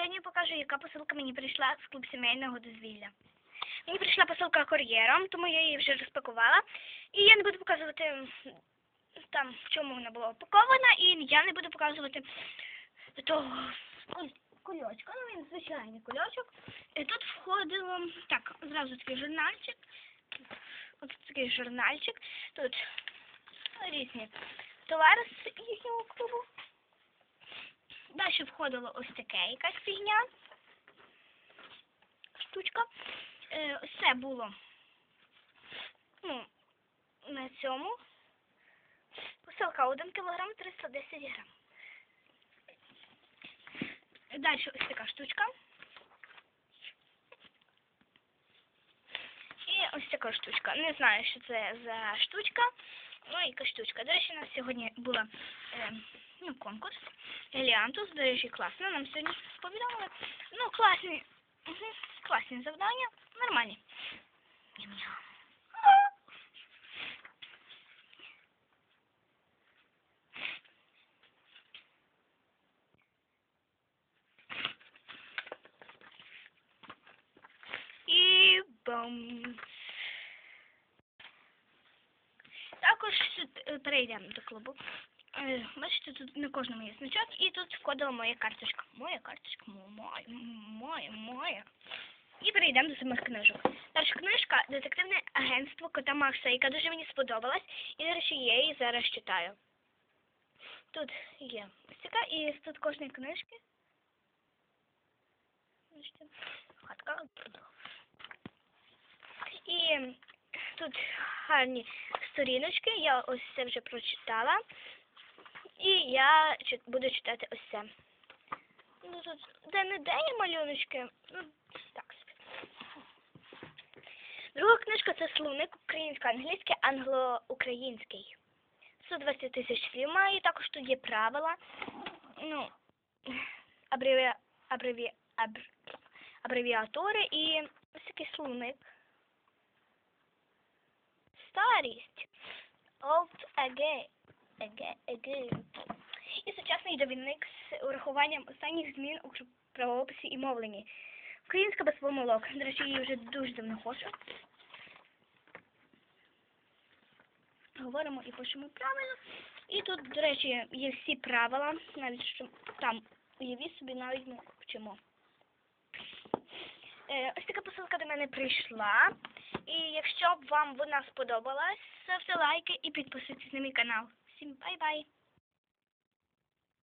сьогодні покажу, яка посилка мені прийшла з клуб сімейного дозвілля. Мені прийшла посилка кур'єром, тому я її вже розпакувала. І я не буду показувати там, в чому вона була упакована, і я не буду показувати того куль- кульочка. Ну, він звичайний кульочок. І тут входило, так, зразу такий журнальчик. Ось такий журнальчик. Тут різні товари з їхнього клубу. Далі входило ось таке якась фігня. Штучка. Е, ось було ну, на цьому. Посилка 1 кг 310 грам. Далі ось така штучка. І ось така штучка. Не знаю, що це за штучка. Ну, яка штучка. До речі, у нас сьогодні була е, ну, конкурс. Еліантус, до речі, класно. Нам сьогодні повідомили. Ну, класні. Угу, класні завдання. Нормальні. І бам. Тут, е, перейдемо до клубу. Е, Бачите, тут на кожному є значок, і тут входила моя карточка. Моя карточка, моя, моя, моя. І перейдемо до самих книжок. Перша книжка Детективне агентство кота Макса, яка дуже мені сподобалась. І, до речі, я її зараз читаю. Тут є ось і тут кожної книжки. Хатка. І тут гарні сторіночки. Я ось це вже прочитала. І я буду читати ось це. Ну тут де не де є малюночки. Ну, так собі. Друга книжка це словник українсько-англійський, англо-український. 120 тисяч слів має, також тут є правила. Ну, абреві... Абреві... Абр... абревіатури і ось такий словник. Старість. Old again. Again. І сучасний довідник з урахуванням останніх змін у правописі і мовленні. Українська без помилок. До речі, її вже дуже давно хочу. Говоримо і пишемо правильно. І тут, до речі, є всі правила, навіть що там уявіть собі, навіть ми вчимо. Ось така посилка до мене прийшла. І якщо вам вона сподобалась, ставте лайки і підписуйтесь на мій канал. Всім бай-бай!